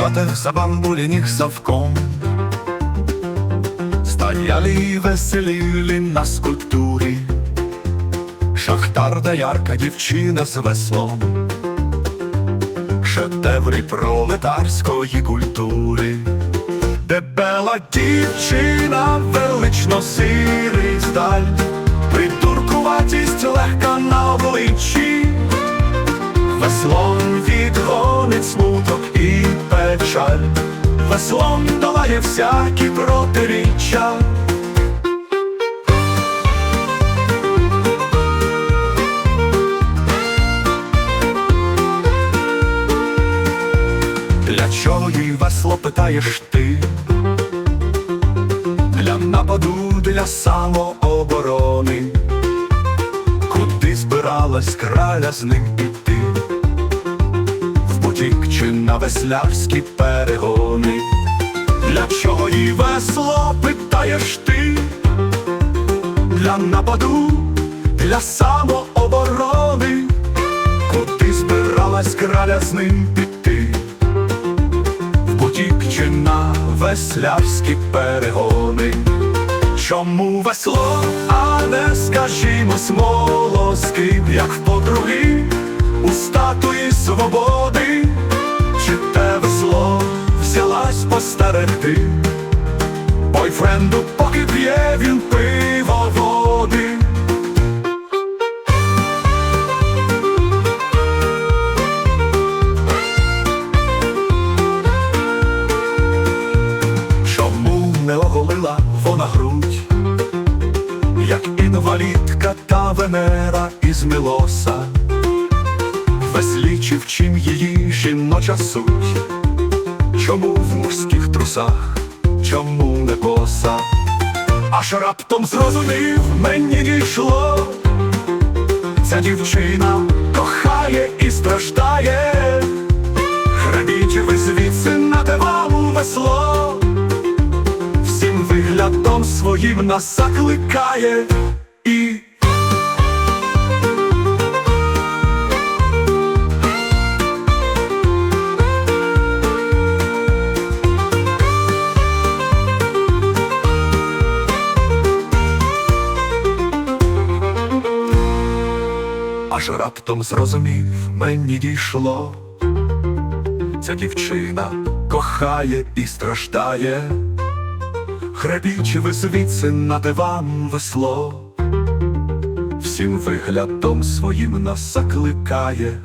хатах забамбулених совком Стояли и веселили на скульптурі. Шахтар доярка дівчина з веслом. Шедеври пролетарської культури. Дебела дівчина велично сирий сталь. Придуркуватість легка на обличчі печаль Веслом долає всякі протиріччя Для чого їй весло питаєш ти? Для нападу, для самооборони Куди збиралась краля з ним піти? Чи на веслярські перегони? Для чого їй весло питаєш ти? Для нападу, для самооборони Куди збиралась краля з ним піти? В бутік чи на веслярські перегони? Чому весло, а не скажімо смолоскип, як в подруги у статуї свободи, взялась постерегти, бойфренду, поки п'є він пиво води. Чому не оголила вона грудь, як інвалідка та Венера із Милоса, веслі чи в чим її жіноча суть, чому в мужських трусах, чому не боса, аж раптом зрозумів, мені дійшло, ця дівчина кохає і страждає. Грабіть ви звідси на вам весло, всім виглядом своїм нас закликає і. Аж раптом зрозумів, мені дійшло. Ця дівчина кохає і страждає. Ви звідси на диван весло, всім виглядом своїм нас закликає